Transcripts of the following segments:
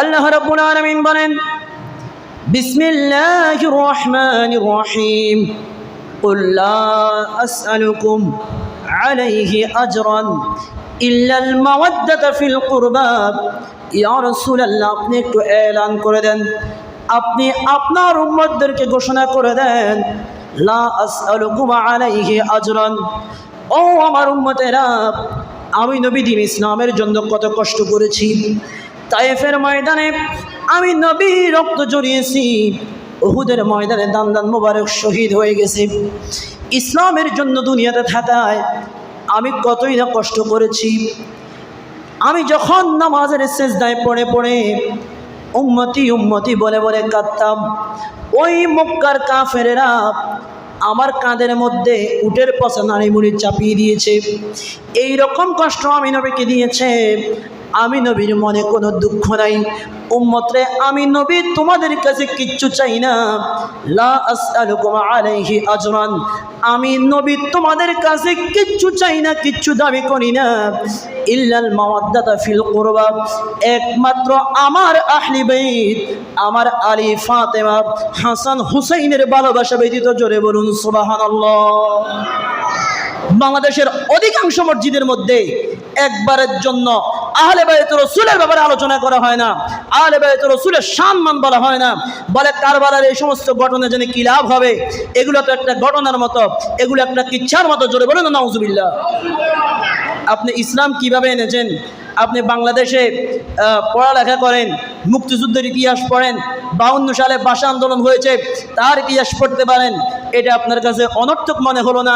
আল্লাহ রাব্বুল আলামিন বলেন বিসমিল্লাহির রহমানির রহিম قل لا أسألكم عليه أجرا إلا المودة في القربى يا رسول الله আপনি একটু এলান করে দেন আপনি আপনার উম্মতদেরকে ঘোষণা করে দেন লা আসআলুকুম আলাইহি আজরান ও আমার উম্মতেরা আমি নবী দিন ইসলামের জন্য কত কষ্ট করেছি তায়েফের ময়দানে আমি নবী রক্ত জড়িয়েছি। উহুদের ময়দানে দান দান মোবারক শহীদ হয়ে গেছে। ইসলামের জন্য দুনিয়াতে থাকায় আমি কতই না কষ্ট করেছি। আমি যখন নামাজের শেষদায় পড়ে পড়ে উম্মতি উম্মতি বলে বলে কাঁদতাম। ওই মক্কার কাফেরেরা আমার কাঁধের মধ্যে উটের পচা নাড়িমুড়ি চাপিয়ে দিয়েছে। এই রকম কষ্ট আমি নবীকে দিয়েছে। আমি নবীর মনে কোনো দুঃখ নাই। উম্মতরে, আমি নবী, তোমাদের কাছে কিচ্ছু চাই না। লা আসআলুকুম আলাইহি আজরান আমি নবী, তোমাদের কাছে কিচ্ছু চাই না, কিচ্ছু দাবি করি না। ইল্লাল মাওয়াদ্দাতা ফিল কুরবা। একমাত্র আমার আহলি বাইত আমার আলী ফাতেমা হাসান হুসাইনের ভালোবাসা ব্যতীত জোরে বলুন, সুবহানাল্লাহ। বাংলাদেশের অধিকাংশ মসজিদের মধ্যে একবারের জন্য আহলে বায়ত রসুলের ব্যাপারে আলোচনা করা হয় না। আহলে বায়ত রসুলের সম্মান বলা হয় না। বলে কারবারের এই সমস্ত ঘটনা জেনে কি লাভ হবে? এগুলো তো একটা ঘটনার মতো। এগুলো একটা কিচ্ছার মতো। জোরে বলেন না, নাউজুবিল্লাহ। আপনি ইসলাম কীভাবে এনেছেন? আপনি বাংলাদেশে পড়ালেখা করেন, মুক্তিযুদ্ধের ইতিহাস পড়েন, বাউন্ন সালে ভাষা আন্দোলন হয়েছে, তার ইতিহাস পড়তে পারেন, এটা আপনার কাছে অনর্থক মনে হলো না।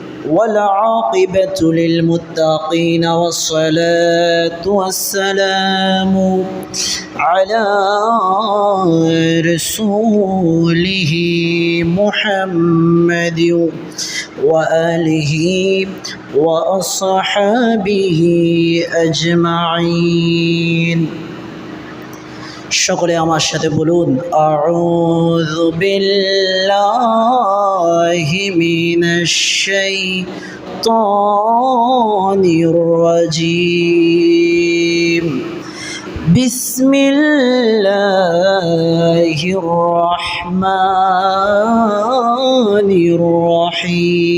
والعاقبة للمتقين والصلاة والسلام على رسوله محمد وآله وأصحابه أجمعين. সকলে আমার সাথে বলুন আউযু বিল্লাহি মিনাশ শাইতানির রাজিম বিসমিল্লাহির রহমানির রহিম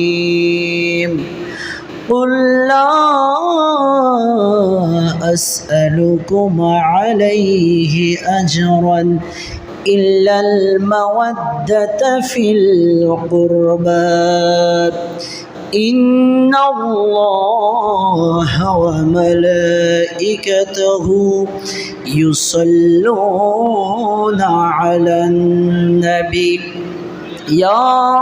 قل لا أسألكم عليه أجرا إلا المودة في القربى. إن الله وملائكته يصلون على النبي. يا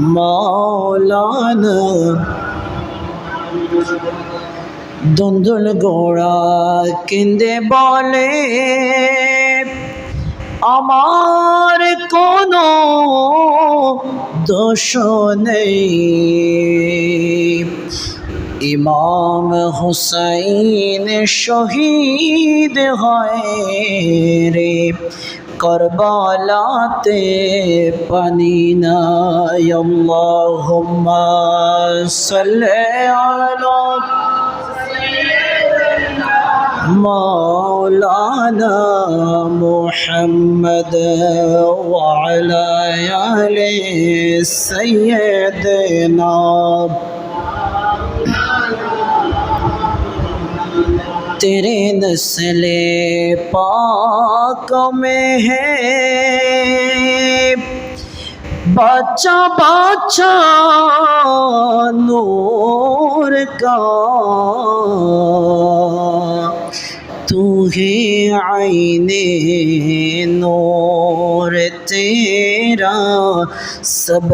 মৌলানা। দুন্দুল গোড়া কিন্দে বলে আমার কোনো দোষ নেই। ইমাম হুসাইন শহীদ হয় রে। করবালাতে পানি নাই আল্লাহুম্মা সাল্লি আলা مولانا محمد وعلى آل سيدنا तेरे नस्ले पाक में है। बच्चा बच्चा नूर का। في عيني نور تیرا سب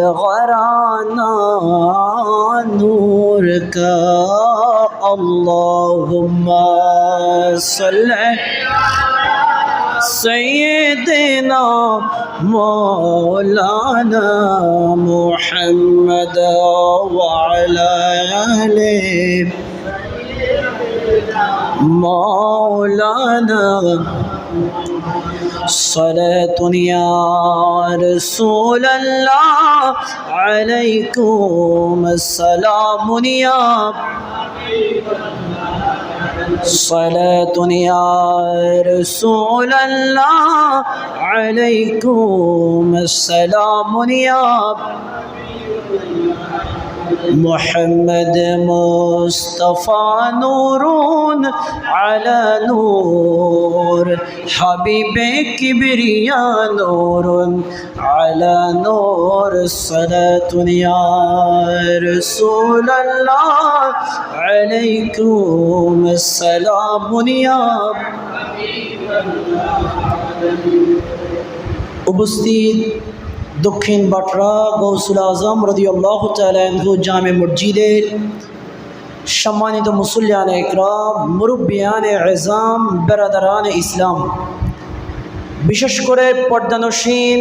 نورك نور کا اللهم صل سيدنا مولانا محمد وعلى آله مولانا. صلاة يا رسول الله عليكم. السلام يا صلاة يا رسول الله عليكم. السلام يا محمد مصطفى نور على نور حبيب كبرياء نور على نور الصلاة يا رسول الله عليكم السلام يا উপস্থিত দক্ষিণ বাটরা গৌসুল আজম রদিউল্লাহ তালু জামে মসজিদের সম্মানিত মুসল্লিয়ান একরাম, মুরব্বিয়ান এজাম, বেরাদারান ইসলাম। বিশেষ করে পর্দানসীন,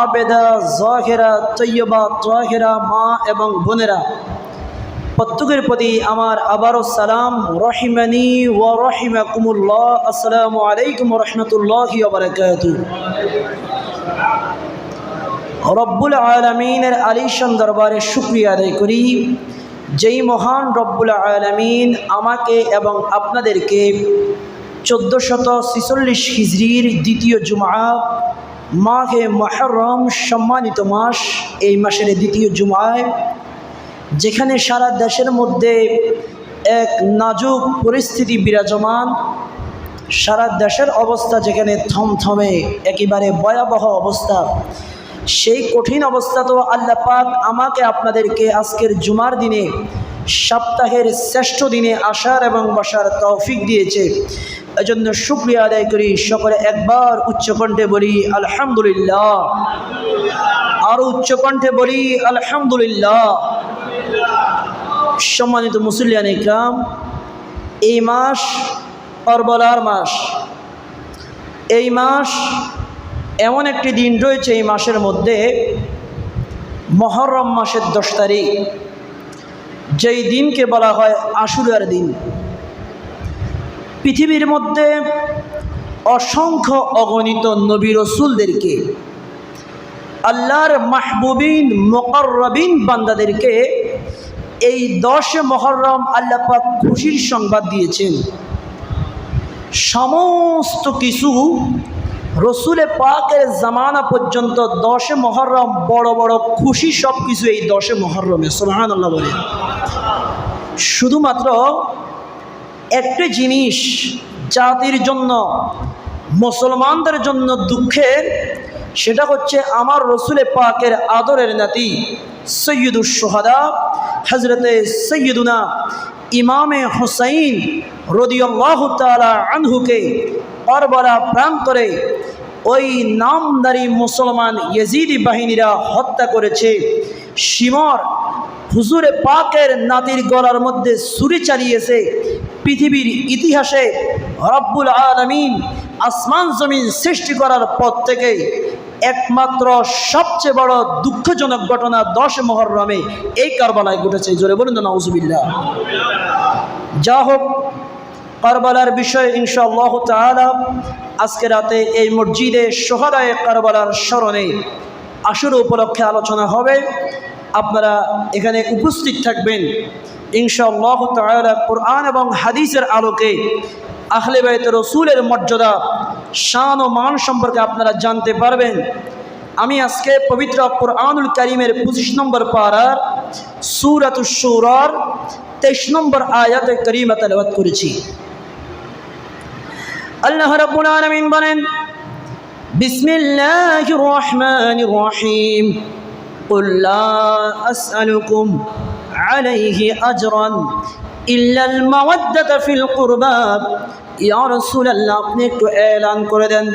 আবেদা, জাহেরা, তৈয়বা, তাহেরা, মা এবং বোনেরা, প্রত্যেকের প্রতি আমার আবারও সালাম, রহিমানি ও রহিমাকুমুল্লাহ। আসসালামু আলাইকুম রহমতুল্লাহ বারকাতু রব্বুল আলমিনের আলিশান দরবারে শুক্রিয়া আদায় করি। যেই মহান রব্বুল আলমিন আমাকে এবং আপনাদেরকে চোদ্দোশত ছিচল্লিশ হিজড়ির দ্বিতীয় জুমা, মাঘে মহরম সম্মানিত মাস এই মাসের দ্বিতীয় জুমায়, যেখানে সারা দেশের মধ্যে এক নাজুক পরিস্থিতি বিরাজমান, সারা দেশের অবস্থা যেখানে থমথমে, একেবারে ভয়াবহ অবস্থা। সেই কঠিন অবস্থা তো আল্লাহ পাক আমাকে আপনাদেরকে আজকের জুমার দিনে, সপ্তাহের শ্রেষ্ঠ দিনে আসার এবং বসার তৌফিক দিয়েছে। এজন্য শুক্রিয়া আদায় করি, সকলে একবার উচ্চকণ্ঠে বলি, আলহামদুলিল্লাহ। আরও উচ্চকণ্ঠে বলি, আলহামদুলিল্লাহ। সম্মানিত মুসলিয়ান ইকরাম, এই মাস অরবলার মাস। এই মাস এমন একটি দিন রয়েছে এই মাসের মধ্যে, মহরম মাসের দশ তারিখ। যেই দিনকে বলা হয় আশুরার দিন। পৃথিবীর মধ্যে অসংখ্য অগণিত নবী রসুলদেরকে, আল্লাহর মাহবুবিন মকরবিন বান্দাদেরকে এই দশ মহরম আল্লাপাক খুশির সংবাদ দিয়েছেন। সমস্ত কিছু রসুলে পাকের জামানা পর্যন্ত দশে মহরম বড় বড় খুশি সব কিছু এই দশে মহরমে সোহান আল্লাহ বলে। শুধুমাত্র একটি জিনিস, জাতির জন্য, মুসলমানদের জন্য দুঃখের, সেটা হচ্ছে আমার রসুলে পাকের আদরের নাতি সৈয়দুল সোহাদা হজরতে সৈয়দুনা ইমামে হুসাইন রদিয়াল্লাহ তালা আনহুকে কারবালা প্রান্তরে ওই নামদারি মুসলমান ইয়েজিদি বাহিনীরা হত্যা করেছে। সিমর হুজুরে পাকের নাতির গলার মধ্যে সুরি চালিয়েছে। পৃথিবীর ইতিহাসে রব্বুল আলমিন আসমান জমিন সৃষ্টি করার পর থেকে একমাত্র সবচেয়ে বড় দুঃখজনক ঘটনা দশ মহরমে এই কারবালায় ঘটেছে। জোরে বলুন না নজুবিল্লা যা হোক কারবালার বিষয়ে ইনশাআল্লাহ তালা আজকে রাতে এই মসজিদে সোহাদায় কারবালার স্মরণে আসর উপলক্ষে আলোচনা হবে। আপনারা এখানে উপস্থিত থাকবেন। ইনশাআল্লাহ তালা কোরআন এবং হাদিসের আলোকে আহলে বাইত রসুলের মর্যাদা, শান ও মান সম্পর্কে আপনারা জানতে পারবেন। আমি আজকে পবিত্র কোরআনুল করিমের পঁচিশ নম্বর পাড়ার সুরাতুসুরার তেইশ নম্বর আয়াতে করিমা তেলাওয়াত করেছি। আল্লাহ রাব্বুল আলামিন বলেন বিসমিল্লাহির রহমানির রহিম قل لا أسألكم عليه أجرا ইল্লাল মাওয়াদ্দাতা ফিল কুরবা ইয়া রাসূলুল্লাহ আপনি একটু এলান করে দেন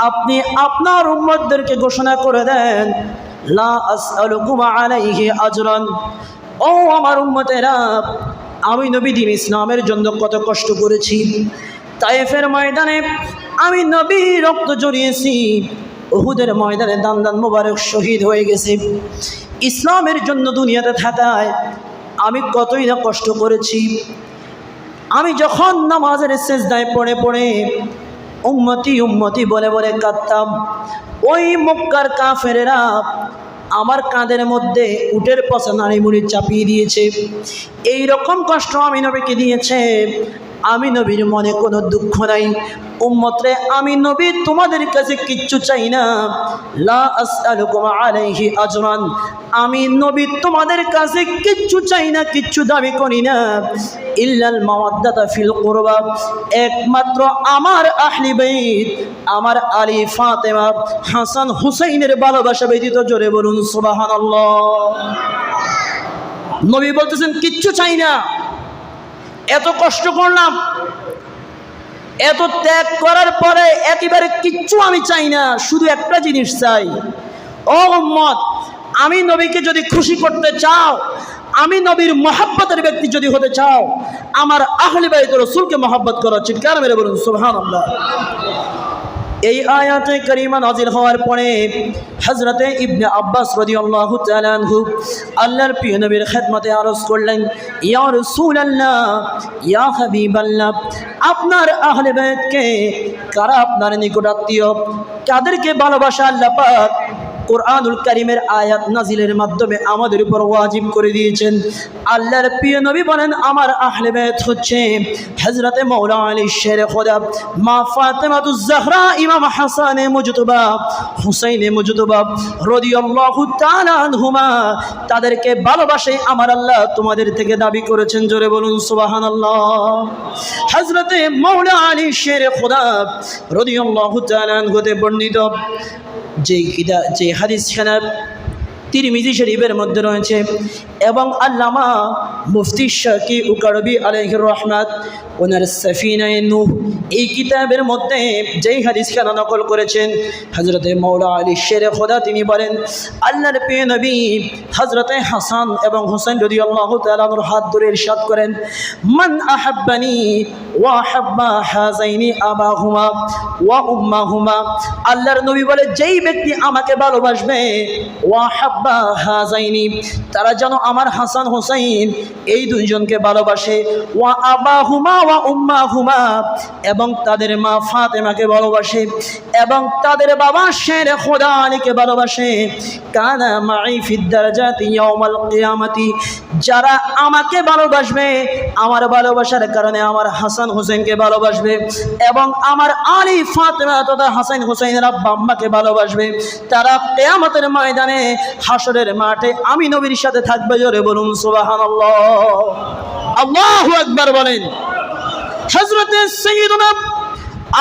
আপনি আপনার উম্মতদেরকে ঘোষণা করে দেন লা আসআলুকুম আলাইহি আজরান ও আমার উম্মতেরা আমি নবী দিন ইসলামের জন্য কত কষ্ট করেছি তাইফের ময়দানে আমি নবী রক্ত জড়িয়েছি। উহুদের ময়দানে দান দান মোবারক শহীদ হয়ে গেছে। ইসলামের জন্য দুনিয়াতে থাকায় আমি কতই না কষ্ট করেছি। আমি যখন নামাজের শেষদায় পড়ে পড়ে উম্মতি উম্মতি বলে বলে কাঁদতাম। ওই মক্কার কাফেরেরা আমার কাঁধের মধ্যে উটের পচা নাড়ি মুড়ি চাপিয়ে দিয়েছে। এই রকম কষ্ট আমি নবীকে দিয়েছে। আমি নবীর মনে কোনো দুঃখ নাই। উম্মতরে, আমি নবী, তোমাদের কাছে কিচ্ছু চাই না। লা আসআলুকুম আলাইহি আজরান আমি নবী, তোমাদের কাছে কিচ্ছু চাই না, কিচ্ছু দাবি করি না। ইল্লাল মাওয়াদ্দাতা ফিল কুরবা। একমাত্র আমার আহলি বাইত আমার আলী ফাতেমা, হাসান হুসাইনের ভালোবাসা ব্যতীত জোরে বলুন সুবহানাল্লাহ। নবী বলতেছেন, কিচ্ছু চাই না। এত কষ্ট করলাম, এত ত্যাগ করার পরে একেবারে কিচ্ছু আমি চাই না, শুধু একটা জিনিস চাই। ও মত আমি নবীকে যদি খুশি করতে চাও, আমি নবীর মহাব্বতের ব্যক্তি যদি হতে চাও, আমার আহলে বাইত রসুলকে মহাব্বত করা। চিৎকার কার মেরে বলুন, সুবহানাল্লাহ। এই আয়াতে করিমা নাজিল হওয়ার পরে হজরতে ইবনে আব্বাস রদি আল্লাহ তালু আল্লাহর প্রিয় নবীর খেদমতে আরজ করলেন, ইয়া আল্লাহ ইয়া হাবিবাল্লাহ, আপনার আহলে বেদকে কারা আপনার নিকটাত্মীয় কাদেরকে ভালোবাসা আল্লাহ কোরআনুল কারিমের আয়াত নাজিলের মাধ্যমে আমাদের উপর ওয়াজিব করে দিয়েছেন। আল্লাহর প্রিয় নবী বলেন, আমার আহলে বেত হচ্ছে হযরতে মৌলা আলী শের খোদা, মা ফাতেমাতুজ জাহরা, ইমাম হাসানে মুজতবা, হুসাইনে মুজতবা রাদিয়াল্লাহু তাআলা আনহুমা, তাদেরকে ভালোবাসে আমার আল্লাহ তোমাদের থেকে দাবি করেছেন। জোরে বলুন, সুবহানাল্লাহ। হযরতে মৌলা আলী শের খোদা রাদিয়াল্লাহু তাআলা আনহুতে বর্ণিত, যে কিতা যে হাদিস খানা তিরমিজি শরীফের মধ্যে রয়েছে, এবং আল্লামা মুফতি শাকি উকারবি আলহির রহমাত, ওনার সফিনায় নূহ, এই কিতাবের মধ্যে যেই হাদিস খানা নকল করেছেন হজরতে মৌলা আলী শের খোদা তিনি বলেন, আল্লাহর প্রিয় নবী হজরতে হাসান এবং হোসেন যদি আল্লাহ তালানোর হাত ধরে ইরশাদ করেন, মান আহাব্বানি ওয়া হাব্বা হাজাইনি আবাহুমা ওয়া উম্মা হুমা আল্লাহর নবী বলে, যেই ব্যক্তি আমাকে ভালোবাসবে, ওয়া হাব্বা হাজাইনি, তারা যেন আমার হাসান হোসাইন এই দুইজনকে ভালোবাসে। ওয়া আবাহুমা ওয়া উম্মাহুমা, এবং তাদের মা ফাতেমাকে ভালোবাসে, এবং তাদের বাবা শের খোদা আলীকে ভালোবাসে। কানা মাই ফিদ্দারাজাতি ইয়াউমাল কিয়ামাতি, যারা আমাকে ভালোবাসবে, আমার ভালোবাসার কারণে আমার হাসান হোসেনকে ভালোবাসবে, এবং আমার আলী ফাতেমা তথা হাসান হোসেনের আব্বা আম্মাকে ভালোবাসবে। তারা কেয়ামতের ময়দানে হাসরের মাঠে আমি নবীর সাথে থাকবে, জোরে বলুন সুবাহান আল্লাহ আল্লাহু আকবার বলেন। হযরতে সাইয়্যিদুনা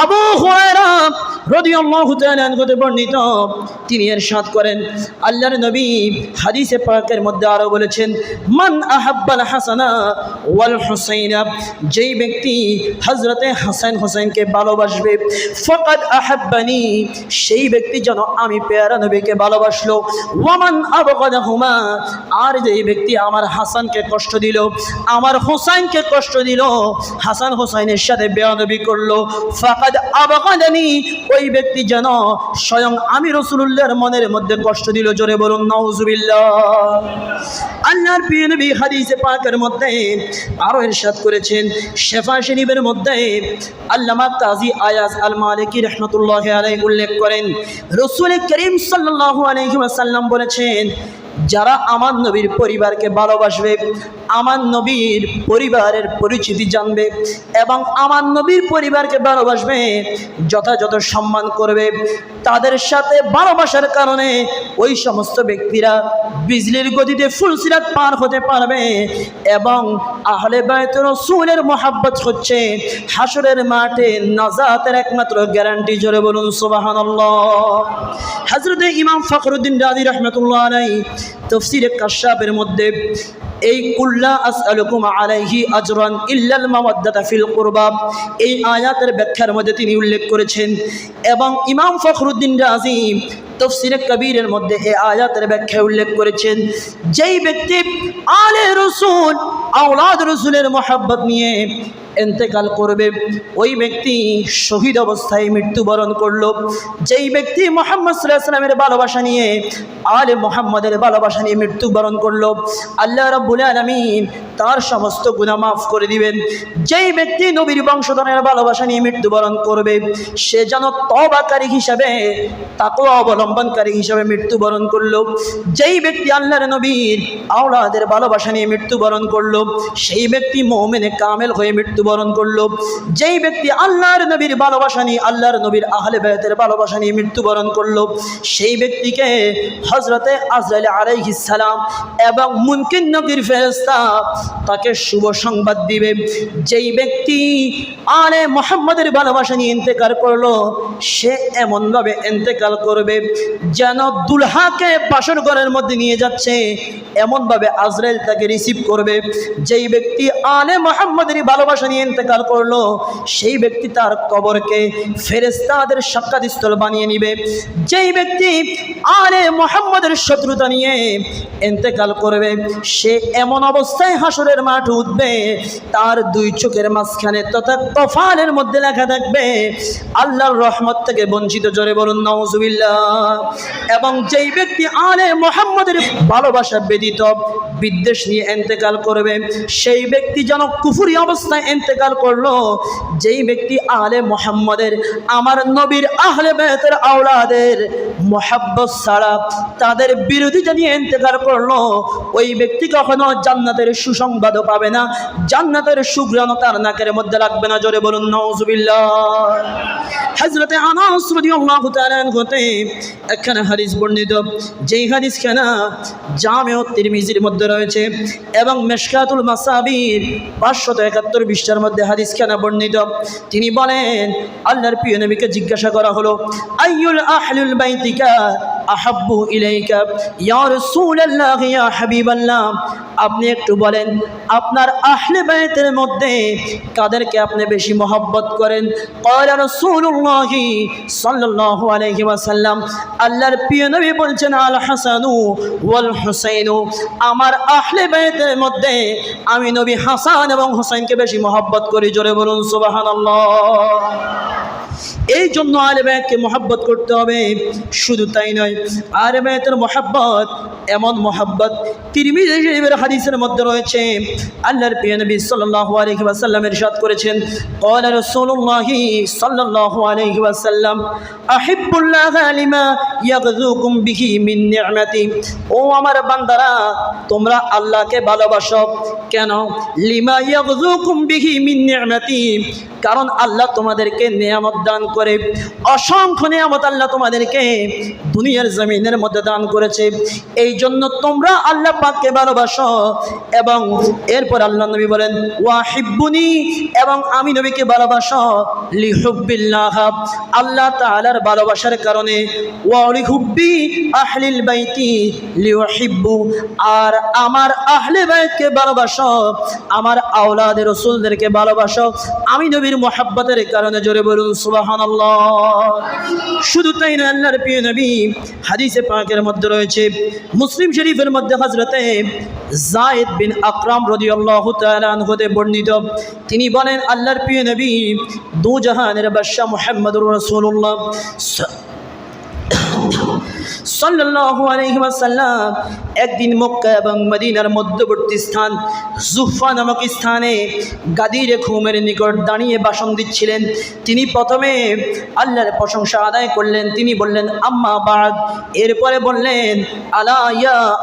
আবু হুরায়রা রাদিয়াল্লাহু তাআলা আনহুতে বর্ণিত, তিনি এরশাদ করেন। আল্লাহর নবী হাদিসে পাকের মধ্যে আরও বলেছেন, মান আহাব্বাল হাসানা ওয়াল হুসাইনা যেই ব্যক্তি হযরতে হাসান হোসেনকে ভালোবাসবে, ফাকাদ আহাব্বানি সেই ব্যক্তি যেন আমি পেয়ারা নবীকে ভালোবাসলো, ওয়ামান আবগাদাহুমা আর যেই ব্যক্তি আমার হাসানকে কষ্ট দিল, আমার হোসাইনকে কষ্ট দিল, হাসান হোসাইনের সাথে বেয়ানবি করল ফাকাদ আবগাদানি ওই ব্যক্তি যেন স্বয়ং আমি রসুলুল্লাহর মনের মধ্যে কষ্ট দিল, জোরে বলুন, নাউজুবিল্লাহ। আল্লাহর প্রিয় নবী হাদিসে পাকের মধ্যে আরও ইরশাদ করেছেন, শেফা শরীফের মধ্যে আল্লামা কাজী আয়াজ আল মালিকি রহমতুল্লাহ আলাইহি উল্লেখ করেন। রসুল করিম সাল্লাল্লাহু আলাইহি ওয়াসাল্লাম বলেছেন যারা আমার নবীর পরিবারকে ভালোবাসবে, আমার নবীর পরিবারের পরিচিতি জানবে এবং আমার নবীর পরিবারকে ভালোবাসবে, যথাযথ সম্মান করবে। তাদের সাথে ভালোবাসার কারণে ওই সমস্ত ব্যক্তিরা বিজলির গতিতে ফুলসিরাত পার হতে পারবে এবং আহলে বায়ত রসুলের মোহাব্বত হচ্ছে হাসরের মাঠে নাজাতের একমাত্র গ্যারান্টি জোরে বলুন সুবাহান হজরত ইমাম ফখরুদ্দিন রাজি রহমতুল্লাহ আলাই তফসিরে কাশ্যাপের মধ্যে, এই কুল্লা আসআলুকুম আলাইহি আজরান ইল্লাল মাওয়াদ্দাতা ফিল কুরবা এই আয়াতের ব্যাখ্যার মধ্যে তিনি উল্লেখ করেছেন। এবং ইমাম ফখরুদ্দিন রাজিম তফসিরে কবিরের মধ্যে এই আয়াতের ব্যাখ্যা উল্লেখ করেছেন, যেই ব্যক্তি আলে রসুল, আওলাদ রসুলের মোহাব্বত নিয়ে এন্তেকাল করবে। ওই ব্যক্তি শহীদ অবস্থায় মৃত্যুবরণ করল। যেই ব্যক্তি মোহাম্মদ সাল্লামের ভালোবাসা নিয়ে আলে মোহাম্মদের ভালোবাসা নিয়ে মৃত্যুবরণ করল, আল্লাহ রব্বুল আলমিন তার সমস্ত গুণা মাফ করে দিবেন। যেই ব্যক্তি নবীর বংশধরের ভালোবাসা নিয়ে মৃত্যুবরণ করবে, সে যেন তবাকারী হিসাবে তাকে অবলম্বনকারী হিসাবে মৃত্যুবরণ করল। যেই ব্যক্তি আল্লাহর নবীর আওলাদের ভালোবাসা নিয়ে মৃত্যুবরণ করল, সেই ব্যক্তি মোমেনে কামেল হয়ে মৃত্যুবরণ করল। যেই ব্যক্তি আল্লাহর নবীর ভালোবাসা নিয়ে, আল্লাহর নবীর আহলে বেতের ভালোবাসা নিয়ে মৃত্যুবরণ করল, সেই ব্যক্তিকে হজরতে আজরাইল আলাইহিস সালাম এবং মুনকিন নবীর ফেরেস্তা তাকে শুভ সংবাদ দিবে। যেই ব্যক্তি আলে মোহাম্মদের ভালোবাসা নিয়ে ইন্তেকাল করল, সে এমনভাবে ইন্তেকাল করবে যেন দুলহাকে বাসর ঘরের মধ্যে নিয়ে যাচ্ছে, এমনভাবে আজরাইল তাকে রিসিভ করবে। যেই ব্যক্তি আলে মোহাম্মদের ভালোবাসা নিয়ে ইন্তেকাল করল, সেই ব্যক্তি তার কবরকে ফেরেস্তাদের সাক্ষাৎ স্থল বানিয়ে নিবে। যেই ব্যক্তি আলে মোহাম্মদের শত্রুতা নিয়ে ইন্তেকাল করবে, সে এমন অবস্থায় হাসরের মাঠ উঠবে, তার দুই চোখের মাঝখানে তথা কফালের মধ্যে লেখা থাকবে, আল্লাহর রহমত থেকে বঞ্চিত, জোরে বলুন নওজুবিল্লাহ এবং যেই ব্যক্তি আলে মোহাম্মদের ভালোবাসা ব্যতীত বিদ্বেষ নিয়ে এন্তেকাল করবে, সেই ব্যক্তি যেন কুফুরি অবস্থায় এন্তেকাল করল, যেই ব্যক্তি আলে মোহাম্মদের, আমার নবীর আহলে বেতের আওলাদের মোহাব্বত ছাড়া তাদের বিরোধিতা নিয়ে এন্তেকাল করল, ওই ব্যক্তি কখনো জান্নাতের সুসংবাদও পাবে না। জান্নাতের সুগ্রাণ তার নাকের মধ্যে লাগবে না, জোরে বলুন হজরতে বর্ণিত, যেই জামেও তিরমিজির মধ্যে রয়েছে এবং মেশকাতুল মাসাবির পাঁচশত একাত্তর পৃষ্ঠার মধ্যে হাদিস খানা বর্ণিত? তিনি বলেন, আল্লাহর প্রিয় নবীকে জিজ্ঞাসা করা হলো, আইয়ুল আহলুল বাইতিকা? আহাব্বু ইলাইকা, ইয়া রাসূলুল্লাহ, ইয়া হাবিবাল্লাহ। আপনি একটু বলেন, আপনার আহলে বাইতের মধ্যে কাদেরকে আপনি বেশি মহব্বত করেন? ক্বালা রাসূলুল্লাহ সাল্লাল্লাহু আলাইহি ওয়াসাল্লাম। আল্লাহর প্রিয় নবী বলছেন, আল হাসানু ওয়াল হুসাইনু। আমার আহলে বাইতের মধ্যে আমি নবী হাসান এবং হুসাইনকে বেশি মহব্বত করি। জোরে বলুন, সুবহানাল্লাহ। এই জন্য আলে বায়াতকে মহাব্বত করতে হবে শুধু তাই নয় আলে বায়াতের মহাব্বত এমন মহাব্বত তিরমিজি শরীফের হাদিসের মধ্যে রয়েছে আল্লাহর প্রিয় নবী সাল্লাল্লাহু আলাইহি ওয়াসাল্লাম ইরশাদ করেছেন قال رسول الله صلى الله عليه وسلم احب الله لما يغذوكم به من نعمتي ও আমার বান্দারা তোমরা আল্লাহকে ভালোবাসো কেন লিমা ইয়াগযুকুম বিহি মিন নি'মাতি কারণ আল্লাহ তোমাদেরকে নিয়ামত দান করে। অসংখ্য নিয়ামত আল্লাহ তোমাদেরকে দুনিয়ার জমিনের মধ্যে দান করেছে। এই জন্য তোমরা আল্লাহ পাককে ভালোবাসো এবং এরপর আল্লাহ নবী বলেন ওয়াহিব্বুনি এবং আমি নবীকে ভালোবাসো লিহুব্বিল্লাহ। আল্লাহ তাআলার ভালোবাসার কারণে ওয়ালিহুব্বি আহলিল বাইতি লিউহিব্বু আর আমার আহলে বাইতকে ভালোবাসো আমার আওলাদের রসুলদেরকে ভালোবাসো আমি নবীর মোহাব্বতের কারণে জোরে বলুন শুধু তাই না, আল্লাহর প্রিয় নবী হাদিসে পাকের মধ্যে রয়েছে, মুসলিম শরীফের মধ্যে হজরতে জায়েদ বিন আকরাম রাদিয়াল্লাহু তাআলা আনহুতে বর্ণিত। তিনি বলেন, আল্লাহর প্রিয় নবী দু জাহানের বাদশাহ মুহাম্মদুর রাসূলুল্লাহ। সাল্লাল্লাহু আলাইহি ওয়াসাল্লাম একদিন মক্কা এবং মদিনার মধ্যবর্তী স্থান জুফা নামক স্থানে গাদির ঘুমের নিকট দাঁড়িয়ে বাসন দিচ্ছিলেন। তিনি প্রথমে আল্লাহর প্রশংসা আদায় করলেন। তিনি বললেন, আম্মা বাদ। এরপরে বললেন, আলা ইয়া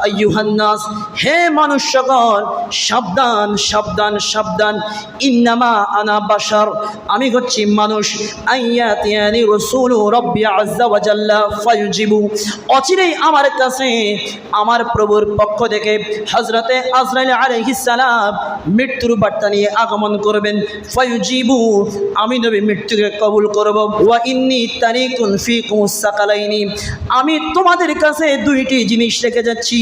হে মানুষ সকল সাবধান সাবধান সাবধান। ইন্নামা আনা বাশার। আমি হচ্ছি মানুষ। আইয়াতিয়ানি রাসূলু রাব্বি আজ্জা ওয়া জাল্লা ফায়ুজিবু। অচিরেই আমার কাছে, আমার প্রভুর পক্ষ থেকে হজরতে আজরাইল আলহিসালাম মৃত্যুর বার্তা নিয়ে আগমন করবেন। ফয়ুজিবু, আমি নবী মৃত্যুকে কবুল করব। ওয়া ইন্নি তারিকুন ফিকুম সাকালাইনি, আমি তোমাদের কাছে দুইটি জিনিস রেখে যাচ্ছি।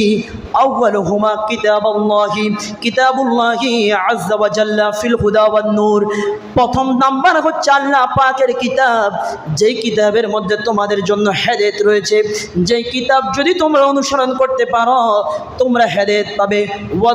আউয়ালুহুমা কিতাবুল্লাহি কিতাবুল্লাহি আযজা ওয়া জাল্লা ফিল হুদা ওয়ান নূর। প্রথম নাম্বার হচ্ছে আল্লাহ পাকের কিতাব, যেই কিতাবের মধ্যে তোমাদের জন্য হেদায়েত রয়েছে যেই কিতাব যদি তোমরা অনুসরণ করতে পারো, তোমরা হেদায়েত পাবে।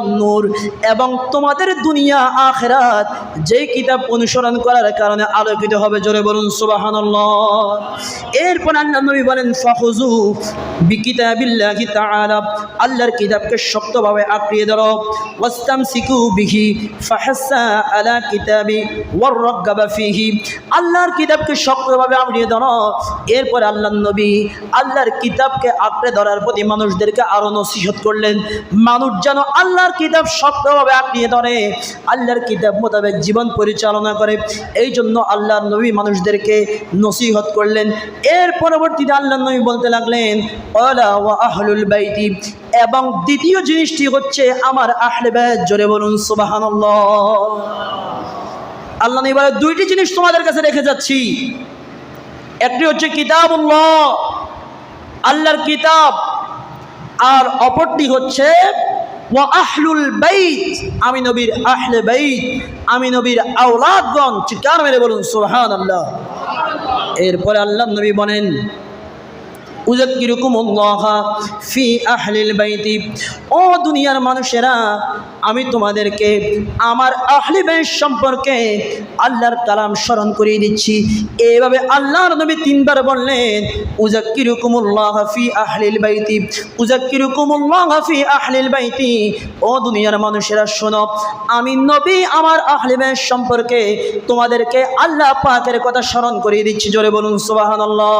নূর। এবং তোমাদের দুনিয়া, আখেরাত, যেই কিতাব অনুসরণ করার কারণে আলোকিত হবে, জোরে বলুন, সুবহানাল্লাহ। এরপর আল্লাহ নবী বলেন ফাহুজু বিকিতাবিল্লাহি তাআলা। আল্লাহর কিতাবকে শক্তভাবে আঁকড়িয়ে ধরো। ওয়াস্তামসিকু বিহি ফাহাসা আলা কিতাবি ওয়ার রাগাবা ফিহি। আল্লাহর কিতাবকে শক্তভাবে আঁকড়িয়ে ধরো। এরপর আল্লাহ নবী আল্লাহর কিতাবকে আঁকড়ে ধরার প্রতি মানুষদেরকে আরও নসিহত করলেন। মানুষ যেন আল্লাহর কিতাব শক্তভাবে আঁকড়িয়ে ধরে, আল্লাহর কিতাব মোতাবেক জীবন পরিচালনা করে। এই জন্য আল্লাহর নবী মানুষদেরকে নসিহত করলেন। এর পরবর্তীতে আল্লাহ নবী বলতে লাগলেন, ওয়ালা ওয়া আহলুল বাইতি। এবং দ্বিতীয় জিনিসটি হচ্ছে আমার আহলে জোরে বলুন, সুবহানাল্লাহ। আল্লাহ নবী বলে, দুইটি জিনিস তোমাদের কাছে রেখে যাচ্ছি। একটি হচ্ছে কিতাবুল্লাহ আল্লাহর কিতাব। আর অপরটি হচ্ছে আহলুল বাইত আমি নবীর আহলে বাইত, আমি নবীর আওলাদগণ। চিৎকার মেরে বলুন আল্লাহ এরপরে আল্লাহ নবী বলেন ফি আহলিল বাইতি। ও দুনিয়ার মানুষেরা, আমি তোমাদেরকে আমার আহলি বাইত সম্পর্কে আল্লাহর কালাম স্মরণ করিয়ে দিচ্ছি। এভাবে আল্লাহর নবী তিনবার বললেন উজাক্কিরুকুমুল্লাহ ফি আহলিল বাইতি। উজাক্কিরুকুমুল্লাহ ফি আহলিল বাইতি। ও দুনিয়ার মানুষেরা, শোনো, আমি নবী আমার আহলি বাইত সম্পর্কে তোমাদেরকে আল্লাহ পাকের কথা স্মরণ করিয়ে দিচ্ছি। জোরে বলুন, সুবহানাল্লাহ।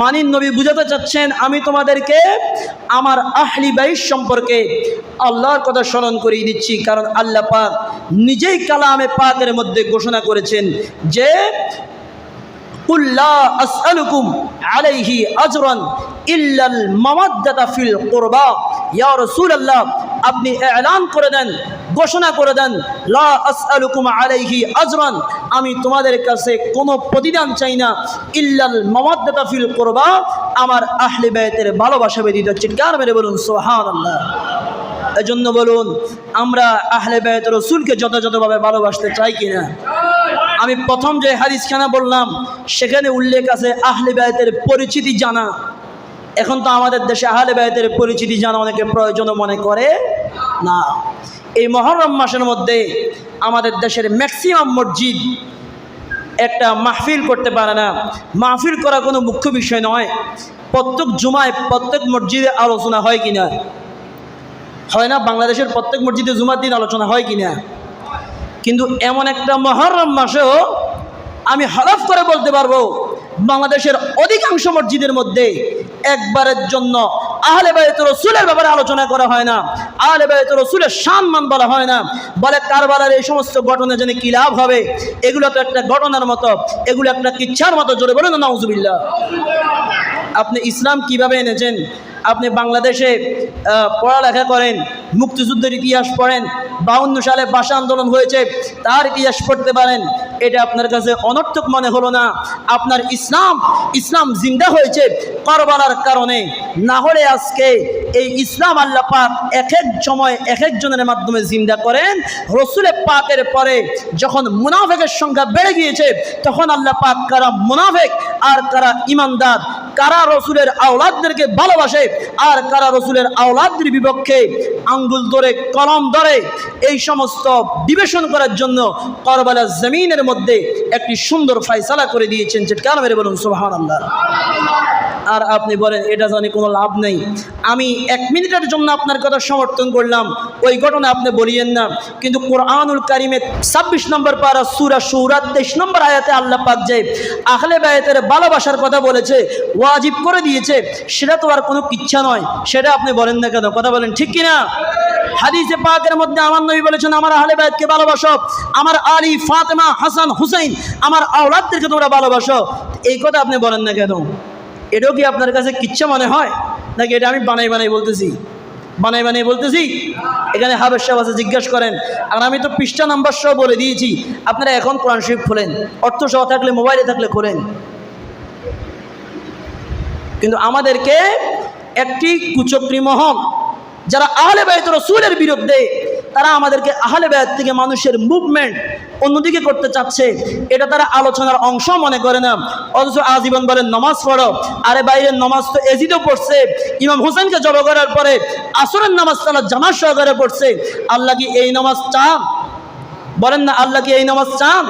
মানিন নবী বুঝাতে চাচ্ছেন, আমি তোমাদেরকে আমার আহলি বাইশ সম্পর্কে আল্লাহর কথা স্মরণ করিয়ে দিচ্ছি। কারণ আল্লাহ পাক নিজেই কালামে পাকের মধ্যে ঘোষণা করেছেন যে আসআলুকুম আলাইহি আজরান ইল্লাল ফিল কুরবা। ইয়া রাসূলুল্লাহ আপনি এলান করে দেন, ঘোষণা করে দেন, লা আসআলুকুম আলাইহি আজরান, আমি তোমাদের কাছে কোনো প্রতিদান চাই না, ইল্লাল মামাদ্দাতা ফিল কুরবা, আমার আহলে বাইতের ভালোবাসা ব্যতীত চিৎকার মেরে বলুন, সুবহানাল্লাহ। এজন্য বলুন, আমরা আহলে বাইত রসুলকে যথাযথভাবে ভালোবাসতে চাই কিনা? আমি প্রথম যে হাদিসখানা বললাম, সেখানে উল্লেখ আছে, আহলে বায়তের পরিচিতি জানা। এখন তো আমাদের দেশে আহলে বায়তের পরিচিতি জানা অনেকে প্রয়োজন মনে করে না। এই মহরম মাসের মধ্যে আমাদের দেশের ম্যাক্সিমাম মসজিদ একটা মাহফিল করতে পারে না। মাহফিল করা কোনো মুখ্য বিষয় নয়। প্রত্যেক জুমায় প্রত্যেক মসজিদে আলোচনা হয় কিনা? হয় না? বাংলাদেশের প্রত্যেক মসজিদে জুমার দিন আলোচনা হয় কি না কিন্তু এমন একটা মহরম মাসেও আমি হরফ করে বলতে পারব, বাংলাদেশের অধিকাংশ মসজিদের মধ্যে একবারের জন্য। আহলে বায়ত রসুলের ব্যাপারে আলোচনা করা হয় না। আহলে বায়ত রসুলের সম্মান বলা হয় না। বলে কারবারের এই সমস্ত ঘটনা জেনে কি লাভ হবে? এগুলো তো একটা ঘটনার মতো। এগুলো একটা কিচ্ছার মতো। জোরে বলে না, নাউজুবিল্লাহ। আপনি ইসলাম কীভাবে এনেছেন? আপনি বাংলাদেশে পড়ালেখা করেন, মুক্তিযুদ্ধের ইতিহাস পড়েন, বাউন্ন সালে ভাষা আন্দোলন হয়েছে, তার ইতিহাস পড়তে পারেন, এটা আপনার কাছে অনর্থক মনে হলো না। আপনার ইসলাম ইসলাম জিন্দা হয়েছে করবালার কারণে। না হলে আজকে এই ইসলাম আল্লাহ পাক এক এক সময় এক একজনের মাধ্যমে জিন্দা করেন। রসুলের পাকের পরে যখন মুনাফেকের সংখ্যা বেড়ে গিয়েছে, তখন আল্লাহ পাক কারা মুনাফেক আর কারা ইমানদার, কারা রসুলের আওলাদদেরকে ভালোবাসে আর কারা রসুলের আওলাদদের বিপক্ষে আঙ্গুল ধরে, কলম ধরে এই সমস্ত বিবেচন করার জন্য করবালা জমিনের মধ্যে একটি সুন্দর ফাইসালা করে দিয়েছেন। চিৎকার মেরে বলুন সুবাহান আল্লাহ আর আপনি বলেন, এটা জানি কোনো লাভ নেই। আমি এক মিনিটের জন্য আপনার কথা সমর্থন করলাম। ওই ঘটনা আপনি বলিয়েন না। কিন্তু কোরআনুল কারিমের ছাব্বিশ নম্বর পারা সুরা সুরা তেইশ নম্বর আয়াতে আল্লাহ পাক যে আহলে বায়াতের ভালোবাসার কথা বলেছে, ওয়াজিব করে দিয়েছে, সেটা তো আর কোনো ইচ্ছা নয়। সেটা আপনি বলেন না কেন? কথা বলেন, ঠিক কিনা? হাদিসে পাকের মধ্যে আমার নবী বলেছেন, আমার আহলে বায়াতকে ভালোবাসো, আমার আলী ফাতেমা হাসান হুসাইন, আমার আওলাদদেরকে তোমরা ভালোবাসো। এই কথা আপনি বলেন না কেন? এটাও কি আপনার কাছে কিচ্ছা মনে হয়? নাকি এটা আমি বানাই বানাই বলতেছি? বানাই বানাই বলতেছি? এখানে হাবের সাহেব আছে, জিজ্ঞেস করেন। আর আমি তো পৃষ্ঠা নাম্বার সহ বলে দিয়েছি, আপনারা এখন কোরআন শরীফ খোলেন, অর্থ সহ থাকলে, মোবাইলে থাকলে খোলেন। কিন্তু আমাদেরকে একটি কুচক্রী মহল, যারা আহলে বায়ত রসুলের বিরুদ্ধে তারা আমাদেরকে আহলে বায়ত থেকে মানুষের মুভমেন্ট অন্যদিকে করতে চাচ্ছে। এটা তারা আলোচনার অংশ মনে করে না। অথচ আজীবন বলেন, নমাজ পড়ো। আরে বাইরের নমাজ তো এজিদও পড়ছে। ইমাম হোসেনকে জব করার পরে আসরের নামাজ তারা জামাত সহকারে পড়ছে। আল্লাহ কি এই নামাজ চান? বলেন না, আল্লাহ কি এই নামাজ চান?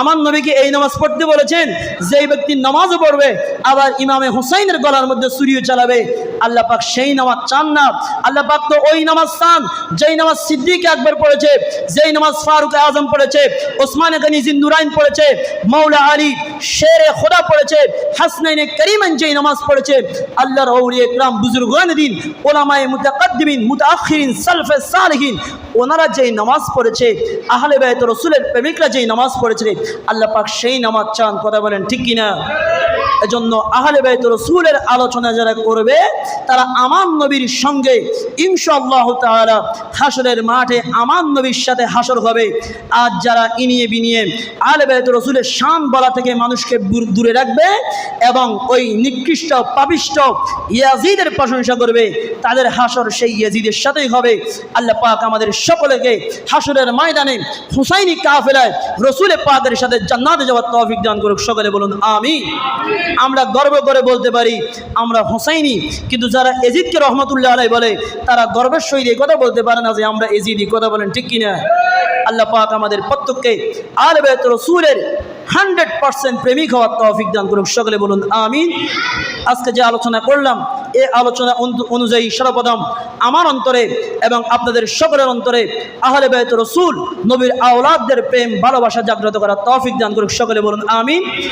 আমার নবীকে এই নামাজ পড়তে বলেছেন, যেই ব্যক্তি নামাজও পড়বে, আবার ইমামে হুসাইনের গলার মধ্যে সুরিও চালাবে, আল্লাহ পাক সেই নামাজ চান না। আল্লাহ পাক তো ওই নামাজ চান, যেই নামাজ সিদ্দিক আকবর পড়েছে, যেই নামাজ ফারুক আজম পড়েছে, ওসমান গনি জিন্দুরাইন পড়েছে মৌলা আলী শেরে খোদা পড়েছে, হাসনাইনে করিমান যেই নামাজ পড়েছে, আল্লাহর আউলি একরাম বুজুর্গান দিন, ওলামায়ে মুতাকাদ্দিমিন, মুতাআখিরিন, সালফে সালিহিন, ওনারা যেই নামাজ পড়েছে, আহলে বায়ত রসুলের প্রেমিকরা যেই নামাজ পড়েছে আল্লাহ পাক সেই নামাজ চান কথা বলেন ঠিক কিনা? এজন্য আহলে বায়ত রসুলের আলোচনা যারা করবে, তারা আমার নবীর সঙ্গে ইনশাল্লাহ তাআলা হাসরের মাঠে আমার নবীর সাথে হাসর হবে। আর যারা ইনিয়ে বিনিয়ে আহলে বায়ত রসুলের শান বলা থেকে মানুষকে দূরে রাখবে এবং ওই নিকৃষ্ট, পাপিষ্ট ইয়াজিদের প্রশংসা করবে, তাদের হাসর সেই ইয়াজিদের সাথেই হবে। আল্লাহ পাক আমাদের সকলকে হাসরের ময়দানে হুসাইনি কাফেলায় রসুলে পাকের সাথে জান্নাতে যাওয়ার তৌফিক দান করুক। সকলে বলুন আমি আমরা গর্ব করে বলতে পারি, আমরা হুসাইনি। কিন্তু যারা এজিদকে রহমতুল্লাহ আলাই বলে, তারা গর্বের সহিত এই কথা বলতে পারে না যে আমরা এজিদি কথা বলেন, ঠিক কিনা? আল্লাহ পাক আমাদের প্রত্যেককে আলবে রসুলের হান্ড্রেড পার্সেন্ট প্রেমিক হওয়ার তৌফিক দান করুক। সকলে বলুন, আমিন। আজকে যে আলোচনা করলাম, এ আলোচনা অনু- অনুযায়ী সর্বপ্রথম আমার অন্তরে এবং আপনাদের সকলের অন্তরে আহলে বেত রসুল, নবীর আওলাদদের প্রেম, ভালোবাসা জাগ্রত করার তৌফিক দান করুক। সকলে বলুন, আমিন।